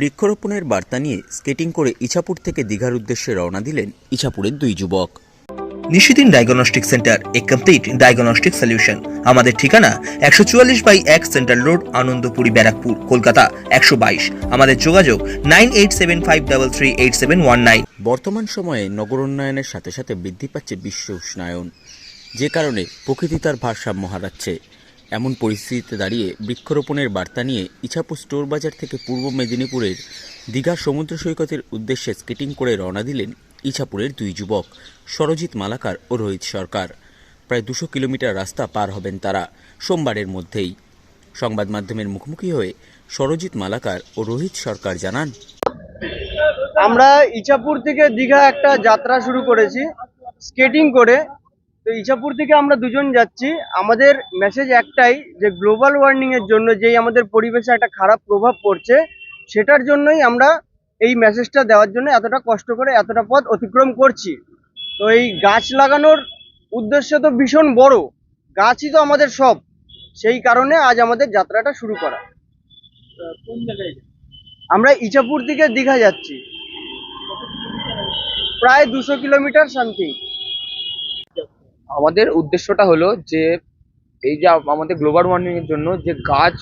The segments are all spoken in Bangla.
বৃক্ষরোপণের বার্তা নিয়ে স্কেটিং করে ইছাপুর থেকে দীঘার উদ্দেশ্যে রওনা দিলেন ইছাপুরের দুই যুবক। Nishidin diagnostic centre a complete diagnostic solution. আমাদের ঠিকানা একশো চুয়াল্লিশ বাই এক সেন্ট্রাল রোড আনন্দপুরি ব্যারাকপুর কলকাতা একশো বাইশ। আমাদের যোগাযোগ nine eight seven five double three eight seven one nine. বর্তমান সময়ে নগরোন্নয়নের সাথে সাথে বৃদ্ধি পাচ্ছে বিশ্ব উষ্ণায়ন। যে কারণে প্রকৃতি তার ভারসাম্য হারাচ্ছে। এমন পরিস্থিতিতে দাঁড়িয়ে বৃক্ষরোপণের বার্তা নিয়ে ইছাপুর স্টোর বাজার থেকে পূর্ব মেদিনীপুরের দীঘার সমুদ্র সৈকতের উদ্দেশ্যে স্কেটিং করে রওনা দিলেন ইছাপুরের দুই যুবক, সরজিৎ মালাকার ও রোহিত সরকার। প্রায় দুশো কিলোমিটার রাস্তা পার হবেন তারা সোমবারের মধ্যেই। সংবাদ মাধ্যমের মুখোমুখি হয়ে সরজিৎ মালাকার ও রোহিত সরকার জানান, আমরা ইছাপুর থেকে দীঘা একটা যাত্রা শুরু করেছি, স্কেটিং করে তো ইছাপুর থেকে আমরা দুজন যাচ্ছি। আমাদের মেসেজ একটাই যে গ্লোবাল ওয়ার্মিং এর জন্য যেই আমাদের পরিবেশে একটা খারাপ প্রভাব পড়ছে, সেটার জন্যই আমরা এই মেসেজটা দেওয়ার জন্য এতটা কষ্ট করে, এতটা পথ অতিক্রম করছি। তো এই গাছ লাগানোর উদ্দেশ্য তো ভীষণ বড়। গাছই তো আমাদের সব। সেই কারণে আজ আমাদের যাত্রাটা শুরু করা। আমরা ইছাপুর থেকে দীঘা যাচ্ছি। প্রায় দুশো কিলোমিটার সামথিং। আমাদের উদ্দেশ্যটা হলো যে এই যে আমাদের গ্লোবাল ওয়ার্মিং এর জন্য যে গাছ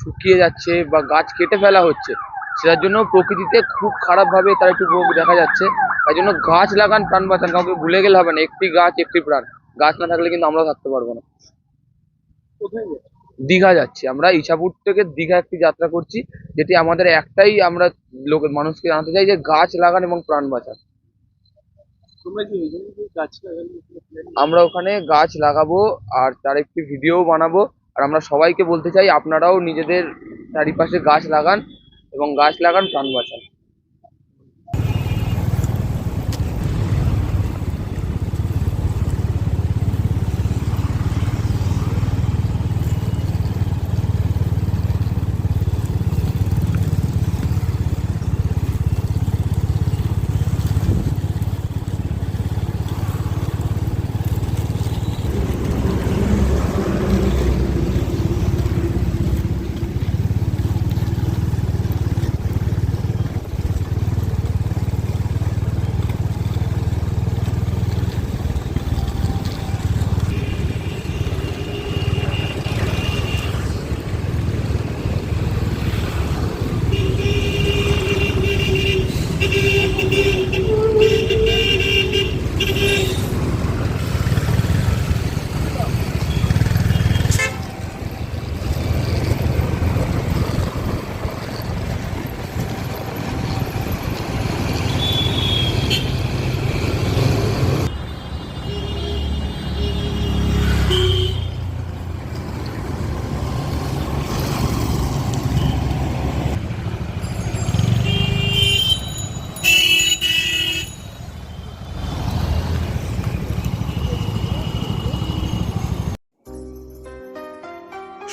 শুকিয়ে যাচ্ছে বা গাছ কেটে ফেলা হচ্ছে সেটার জন্য প্রকৃতিতে খুব খারাপভাবে তার একটু প্রভাব দেখা যাচ্ছে। তাই জন্য গাছ লাগান প্রাণ বাঁচান কাউকে ভুলে গেলে হবে না। একটি গাছ একটি প্রাণ। গাছ না থাকলে কিন্তু আমরাও থাকতে পারব না। দীঘা যাচ্ছি। আমরা ইছাপুর থেকে দীঘা একটি যাত্রা করছি যেটি আমাদের একটাই আমরা লোকের মানুষকে জানাতে চাই যে গাছ লাগান এবং প্রাণ বাঁচান। আমরা ওখানে গাছ লাগাবো আর তার একটি ভিডিও বানাবো। আর আমরা সবাইকে বলতে চাই, আপনারাও নিজেদের চারিপাশে গাছ লাগান এবং গাছ লাগান, প্রাণ বাঁচান।